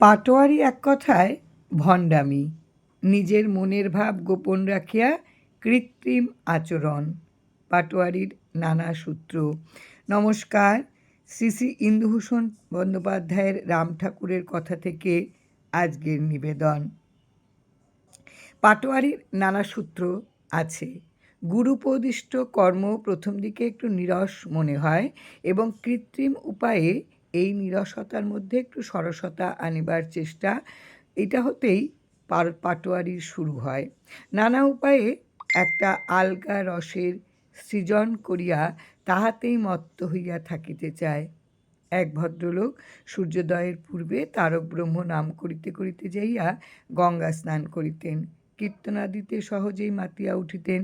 পাটোয়ারি এক কথায় ভণ্ডামি। নিজের মনের ভাব গোপন রাখিয়া কৃত্রিম আচরণ। পাটোয়ারির নানা সূত্র। নমস্কার, শ্রী শ্রী ইন্দুভূষণ বন্দ্যোপাধ্যায়ের রাম ঠাকুরের কথা থেকে আজকের নিবেদন। পাটোয়ারির নানা সূত্র আছে। গুরুপদিষ্ট কর্ম প্রথম দিকে একটু নিরস মনে হয় এবং কৃত্রিম উপায়ে এই নিরসতার মধ্যে একটু সরসতা আনিবার চেষ্টা। এটা হতেই পার পাটোয়ারির শুরু হয়। নানা উপায়ে একটা আলগা রসের সৃজন করিয়া তাহাতেই মত্ত হইয়া থাকিতে চায়। এক ভদ্রলোক সূর্যোদয়ের পূর্বে তারক ব্রহ্ম নাম করিতে করিতে যাইয়া গঙ্গা স্নান করিতেন। কীর্তনাদিতে সহজেই মাতিয়া উঠিতেন।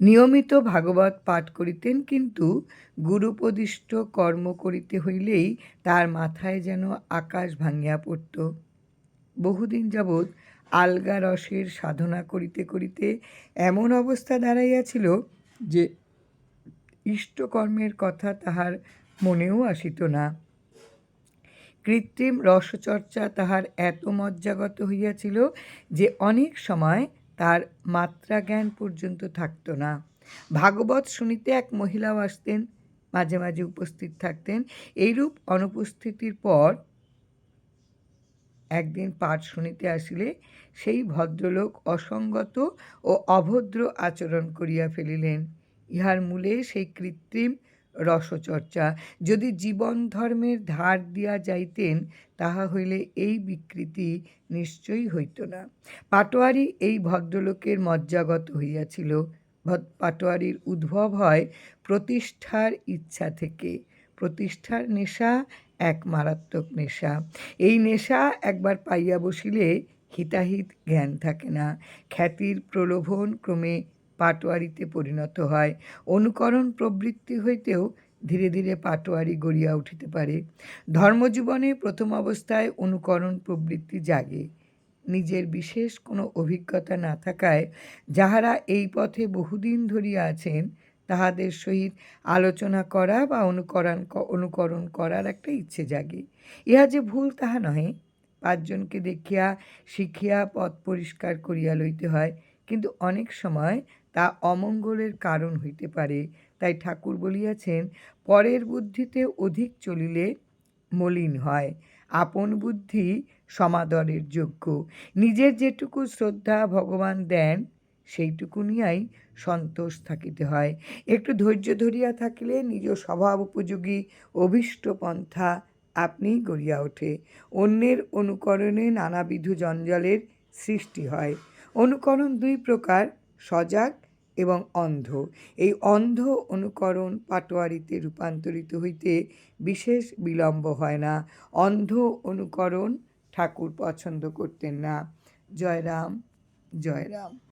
নিয়মিত ভাগবত পাঠ করিতেন, কিন্তু গুরুপদিষ্ট কর্ম করিতে হইলেই তার মাথায় যেন আকাশ ভাঙিয়া পড়ত। বহুদিন যাবৎ আলগা রসের সাধনা করিতে করিতে এমন অবস্থা দাঁড়াইয়াছিল যে ইষ্টকর্মের কথা তাহার মনেও আসিত না। কৃত্রিম রসচর্চা তাহার এত মজ্জাগত হইয়াছিল যে অনেক সময় তার মাত্রা জ্ঞান পর্যন্ত থাকত না। ভাগবত শুনিতে এক মহিলাও আসতেন, মাঝে মাঝে উপস্থিত থাকতেন। এইরূপ অনুপস্থিতির পর একদিন পাঠ শুনিতে আসিলে সেই ভদ্রলোক অসঙ্গত ও অভদ্র আচরণ করিয়া ফেলিলেন। ইহার মূলে সেই কৃত্রিম রসচর্চা। যদি জীবন ধর্মের ধার দিয়া যাইতেন, তাহা হইলে এই বিকৃতি নিশ্চয়ই হইত না। পাটোয়ারি এই ভদ্রলোকের মজ্জাগত হইয়াছিল। পাটোয়ারির উদ্ভব হয় প্রতিষ্ঠার ইচ্ছা থেকে। প্রতিষ্ঠার নেশা এক মারাত্মক নেশা। এই নেশা একবার পাইয়া বসিলে হিতাহিত জ্ঞান থাকে না। খ্যাতির প্রলোভন ক্রমে পাটোয়ারিতে পরিণত হয়। অনুকরণ প্রবৃত্তি হইতেও ধীরে ধীরে পাটোয়ারি গড়িয়া উঠিতে পারে। ধর্মজীবনে প্রথম অবস্থায় অনুকরণ প্রবৃত্তি জাগে। নিজের বিশেষ কোনো অভিজ্ঞতা না থাকায় যাহারা এই পথে বহুদিন ধরিয়া আছেন, তাহাদের সহিত আলোচনা করা বা অনুকরণ অনুকরণ করার একটা ইচ্ছে জাগে। ইহা যে ভুল তাহা নহে। পাঁচজনকে দেখিয়া, শিখিয়া পথ পরিষ্কার করিয়া লইতে হয়। কিন্তু অনেক সময় তা অমঙ্গলের কারণ হইতে পারে। তাই ঠাকুর বলিয়াছেন, পরের বুদ্ধিতে অধিক চলিলে মলিন হয়। আপন বুদ্ধি সমাদরের যোগ্য। নিজের যেটুকু শ্রদ্ধা ভগবান দেন, সেইটুকু নিয়াই সন্তোষ থাকিতে হয়। একটু ধৈর্য ধরিয়া থাকিলে নিজ স্বভাব উপযোগী অভীষ্ট পন্থা আপনিই গড়িয়া ওঠে। অন্যের অনুকরণে নানাবিধ জঞ্জালের সৃষ্টি হয়। অনুকরণ দুই প্রকার। সজাগ এবং অন্ধ। এই অন্ধ অনুকরণ পাটোয়ারিতে রূপান্তরিত হইতে বিশেষ বিলম্ব হয় না। অন্ধ অনুকরণ ঠাকুর পছন্দ করতেন না। জয়রাম জয়রাম।